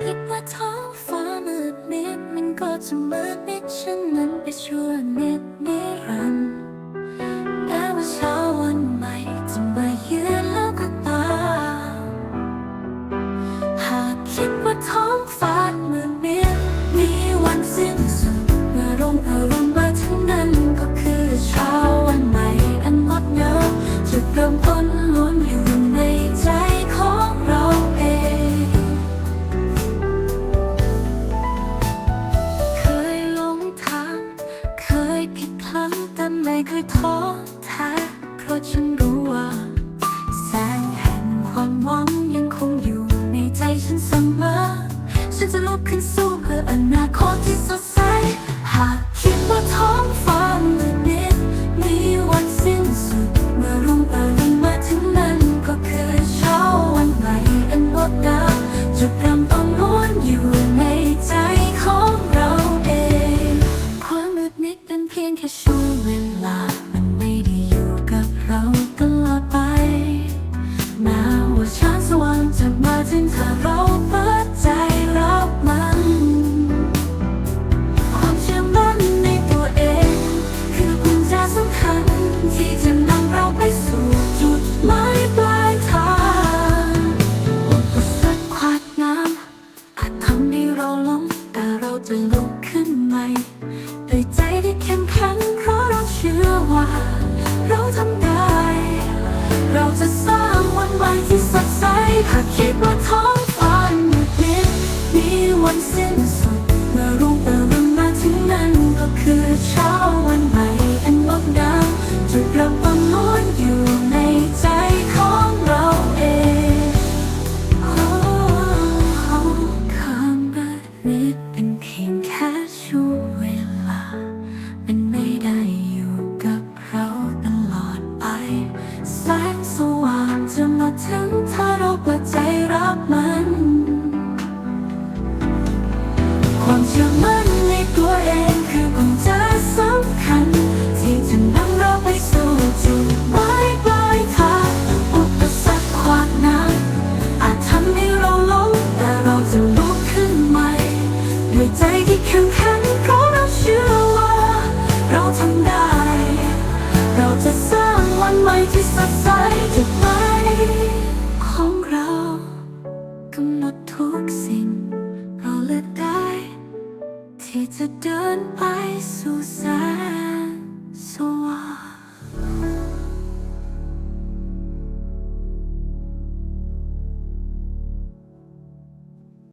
คิดว่าท้องฟ้ามืดมิดมันก็จะมืดมิดฉันนั้นไปชั่วนิดนิรันด ฉันจะลุกขึ้นสู้เพื่ออนาคตที่สดใส หากคิดว่าท้องฟ้ามืดมิดมีวันสิ้นสุด เมื่อรุ่งอรุณมาถึงนั้นก็คือเช้าวันใหม่อันงดงามจุดเริ่มต้นล้วนอยู่ในใจของเราเองความมืดมิดเป็นเพียงแค่ช่วงเวลา มันไม่ได้อยู่กับเราตลอดไปแม้ว่าช้างสว่างจะมาถึงถ้าเราเปิ ความเชื่อมั่นในตัวเอง คือกุญแจสำคัญ ที่จะนำเราไปสู่จุดหมายปลายทางอุปสรรคขวากน้ำอาจทำให้เราล้มแต่เราจะลุกขึ้นใหม่ด้วยใจที่เข้มแข็งเพราะเราเชื่อว่า เราทำได้ เราจะสร้างวันใหม่ที่สดใสหากคิดว่าท้องฟ้ามืดมิดมีวันสิ้นสุด คือเช้าวันใหม่อันงดงามจุดเริ่มต้นล้วนอยู่ในใจของเราเองความมืดมิดเป็นเพียงแค่ช่วงเวลา มันไม่ได้อยู่กับเราตลอดไป แสงสว่างจะมาถึงถ้าเราเปิดใจรับมัน เราจะสร้างวันใหม่ที่สดใสจะไปของเรากำหนดทุกสิ่ง เราเลือกได้ ที่จะเดินไปสู่แสงสว่าง